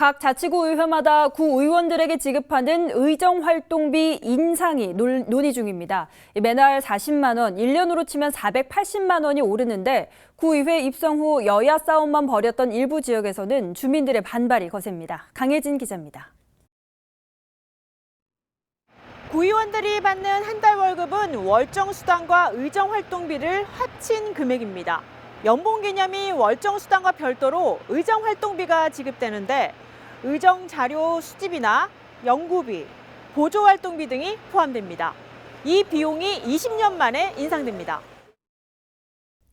각 자치구 의회마다 구 의원들에게 지급하는 의정 활동비 인상이 논- 논의 중입니다. 매달 40만 원, 1년으로 치면 480만 원이 오르는데 구의회 입성 후 여야 싸움만 벌였던 일부 지역에서는 주민들의 반발이 거셉니다. 강혜진 기자입니다. 구의원들이 받는 한 달 월급은 월정 수당과 의정 활동비를 합친 금액입니다. 연봉 개념이 월정 수당과 별도로 의정 활동비가 지급되는데 의정 자료 수집이나 연구비, 보조 활동비 등이 포함됩니다. 이 비용이 20년 만에 인상됩니다.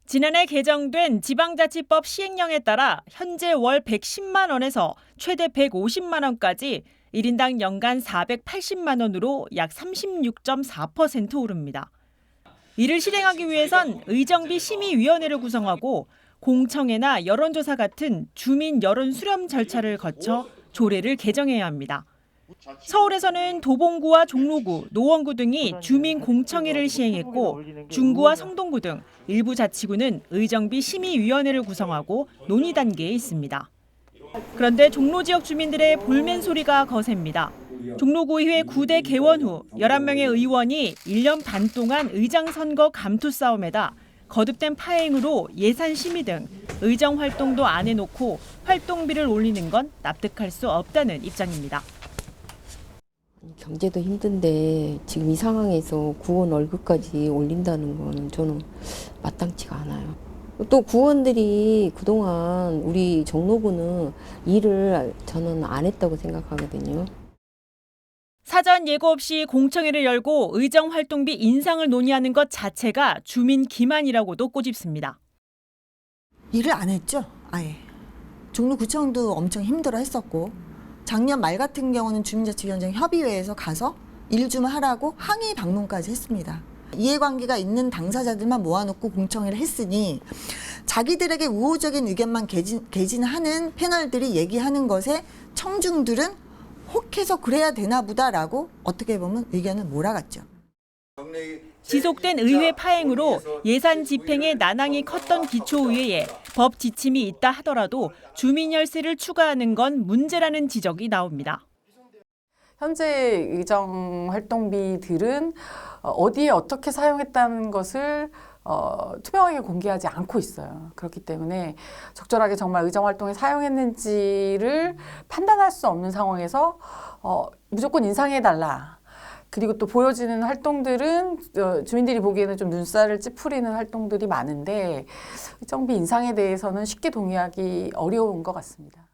지난해 개정된 지방자치법 시행령에 따라 현재 월 110만 원에서 최대 150만 원까지 1인당 연간 480만 원으로 약 36.4% 오릅니다. 이를 실행하기 위해선 의정비 심의위원회를 구성하고 공청회나 여론조사 같은 주민 여론 수렴 절차를 거쳐 조례를 개정해야 합니다. 서울에서는 도봉구와 종로구, 노원구 등이 주민 공청회를 시행했고 중구와 성동구 등 일부 자치구는 의정비 심의위원회를 구성하고 논의 단계에 있습니다. 그런데 종로 지역 주민들의 불멘 소리가 거셉니다. 종로구의회 9대 개원 후 11명의 의원이 1년 반 동안 의장 선거 감투 싸움에다 거듭된 파행으로 예산 심의 등 의정 활동도 안 해놓고 활동비를 올리는 건 납득할 수 없다는 입장입니다. 경제도 힘든데 지금 이 상황에서 구원 월급까지 올린다는 건 저는 마땅치가 않아요. 또 구원들이 그동안 우리 종로구는 일을 저는 안 했다고 생각하거든요. 사전 예고 없이 공청회를 열고 의정 활동비 인상을 논의하는 것 자체가 주민 기만이라고도 꼬집습니다. 일을 안 했죠. 아예. 종로구청도 엄청 힘들어 했었고 작년 말 같은 경우는 주민자치위원장 협의회에서 가서 일 좀 하라고 항의 방문까지 했습니다. 이해관계가 있는 당사자들만 모아놓고 공청회를 했으니 자기들에게 우호적인 의견만 개진, 개진하는 패널들이 얘기하는 것에 청중들은 혹해서 그래야 되나 보다라고 어떻게 보면 의견을 몰아갔죠. 지속된 의회 파행으로 예산 집행에 난항이 컸던 기초의회에 법 지침이 있다 하더라도 주민 열세를 추가하는 건 문제라는 지적이 나옵니다. 현재 의정 활동비들은 어, 어디에 어떻게 사용했다는 것을 어, 투명하게 공개하지 않고 있어요. 그렇기 때문에 적절하게 정말 의정 활동에 사용했는지를 판단할 수 없는 상황에서 어, 무조건 인상해 달라. 그리고 또 보여지는 활동들은 어, 주민들이 보기에는 좀 눈살을 찌푸리는 활동들이 많은데 의정비 인상에 대해서는 쉽게 동의하기 어려운 것 같습니다.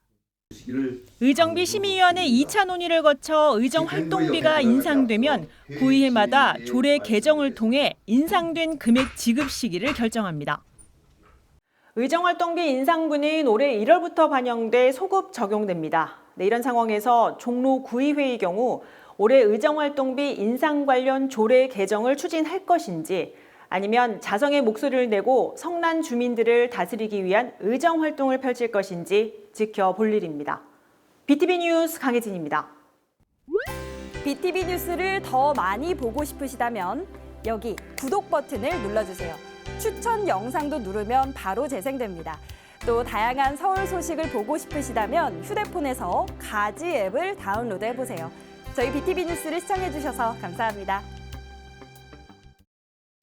의정비 심의위원회 2차 논의를 거쳐 의정 활동비가 인상되면 구의회마다 조례 개정을 통해 인상된 금액 지급 시기를 결정합니다. 의정 활동비 인상분은 올해 1월부터 반영돼 소급 적용됩니다. 네, 이런 상황에서 종로 구의회의 경우 올해 의정 활동비 인상 관련 조례 개정을 추진할 것인지 아니면 자성의 목소리를 내고 성난 주민들을 다스리기 위한 의정 활동을 펼칠 것인지 지켜볼 일입니다. BTV 뉴스 강혜진입니다. BTV 뉴스를 더 많이 보고 싶으시다면 여기 구독 버튼을 눌러주세요. 추천 영상도 누르면 바로 재생됩니다. 또 다양한 서울 소식을 보고 싶으시다면 휴대폰에서 가지 앱을 다운로드 해보세요. 저희 BTV 뉴스를 시청해주셔서 감사합니다.